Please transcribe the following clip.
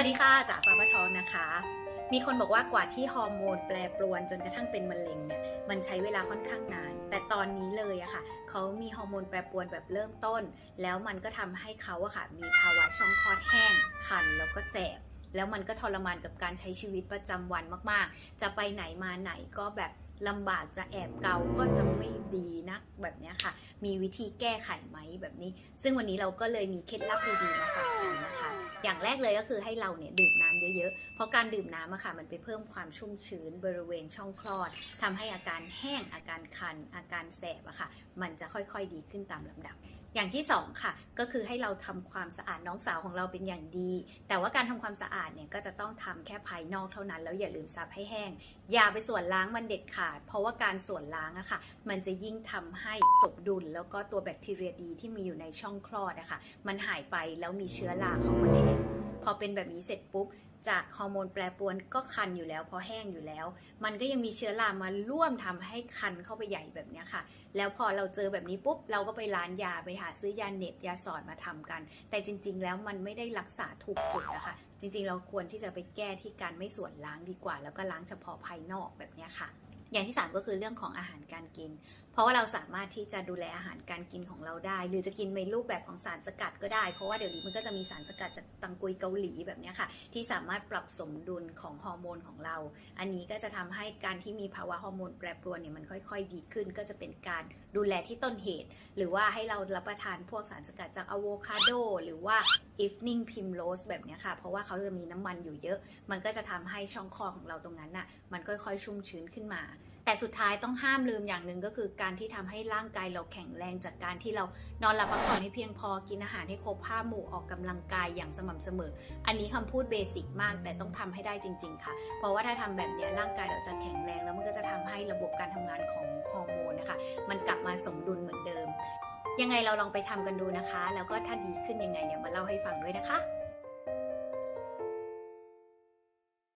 วัสดีค่ะจากฟ้าพระทองนะคะ มีคนบอกว่ากว่าที่ฮอร์โมนแปรปรวนจนกระทั่งเป็นมะเร็งเนี่ยมันใช้เวลาค่อนข้างนาน แต่ตอนนี้เลยอะค่ะเขามีฮอร์โมนแปรปรวนแบบเริ่มต้น แล้วมันก็ทำให้เขาอะค่ะ มีภาวะช่องคลอดแห้ง คันแล้วก็แสบ แล้วมันก็ทรมานกับการใช้ชีวิตประจำวันมากๆ จะไปไหนมาไหนก็แบบลำบากจะแอบเกาก็จะไม่ดีนักแบบนี้ค่ะ มีวิธีแก้ไขไหมแบบนี้ ซึ่งวันนี้เราก็เลยมีเคล็ดลับดีๆมาฝากกันนะคะ อย่างแรกเลยก็คือให้เราเนี่ยดื่มน้ำเยอะๆ เพราะการดื่มน้ำอะค่ะมันไปเพิ่มความชุ่มชื้นบริเวณช่องคลอดทำให้อาการแห้งอาการคัน อาการแสบอะค่ะ มันจะค่อยๆดีขึ้นตามลำดับอย่างที่สองค่ะก็คือให้เราทำความสะอาดน้องสาวของเราเป็นอย่างดี แต่ว่าการทำความสะอาดเนี่ยก็จะต้องทำแค่ภายนอกเท่านั้น แล้วอย่าลืมซับให้แห้ง อย่าไปส่วนล้างมันเด็ดขาด เพราะว่าการส่วนล้างอะค่ะ มันจะยิ่งทำให้สมดุล แล้วก็ตัวแบคทีเรียดีที่มีอยู่ในช่องคลอดอะค่ะ มันหายไปแล้วมีเชื้อราเข้ามาเองพอเป็นแบบนี้เสร็จปุ๊บจากฮอร์โมนแปรปรวนก็คันอยู่แล้วพราะแห้งอยู่แล้ว มันก็ยังมีเชื้อรามาร่วมทำให้คันเข้าไปใหญ่แบบนี้ค่ะ แล้วพอเราเจอแบบนี้ปุ๊บเราก็ไปร้านยาไปหาซื้อยาเน็บยาสอดมาทำกัน แต่จริง ๆ แล้วมันไม่ได้รักษาถูกจุดนะคะ จริง ๆ เราควรที่จะไปแก้ที่การไม่ส่วนล้างดีกว่า แล้วก็ล้างเฉพาะภายนอกแบบนี้ค่ะ อย่างที่สามก็คือเรื่องของอาหารการกิน เพราะว่าเราสามารถที่จะดูแลอาหารการกินของเราได้ หรือจะกินในรูปแบบของสารสกัดก็ได้ เพราะว่าเดี๋ยวนี้มันก็จะมีสารสกัดจากตังกุยเกาหลีแบบนี้ค่ะ ที่สามารถปรับสมดุลของฮอร์โมนของเรา อันนี้ก็จะทำให้การที่มีภาวะฮอร์โมนแปรปรวนเนี่ยมันค่อย ๆ ดีขึ้น ก็จะเป็นการดูแลที่ต้นเหตุ หรือว่าให้เรารับประทานพวกสารสกัดจากอะโวคาโดหรือว่า evening primrose แบบนี้ค่ะ เพราะว่าเขาจะมีน้ำมันอยู่เยอะ มันก็จะทำให้ช่องคอของเราตรงนั้นน่ะมันค่อยๆ ชุ่มชื้นขึ้นมา แต่สุดท้ายต้องห้ามลืมอย่างหนึ่งก็คือการที่ทำให้ร่างกายเราแข็งแรงจากการที่เรานอนหลับพักผ่อนให้เพียงพอกินอาหารให้ครบห้าหมู่ออกกำลังกายอย่างสม่ำเสมอ อันนี้คำพูดเบสิกมาก แต่ต้องทำให้ได้จริง ๆ ค่ะ เพราะว่าถ้าทำแบบนี้ร่างกายเราจะแข็งแรง แล้วมันก็จะทำให้ระบบการทำงานของฮอร์โมนนะคะ มันกลับมาสมดุลเหมือนเดิม ยังไงเราลองไปทำกันดูนะคะ แล้วก็ถ้าดีขึ้นยังไงเนี่ยมาเล่าให้ฟังด้วยนะคะ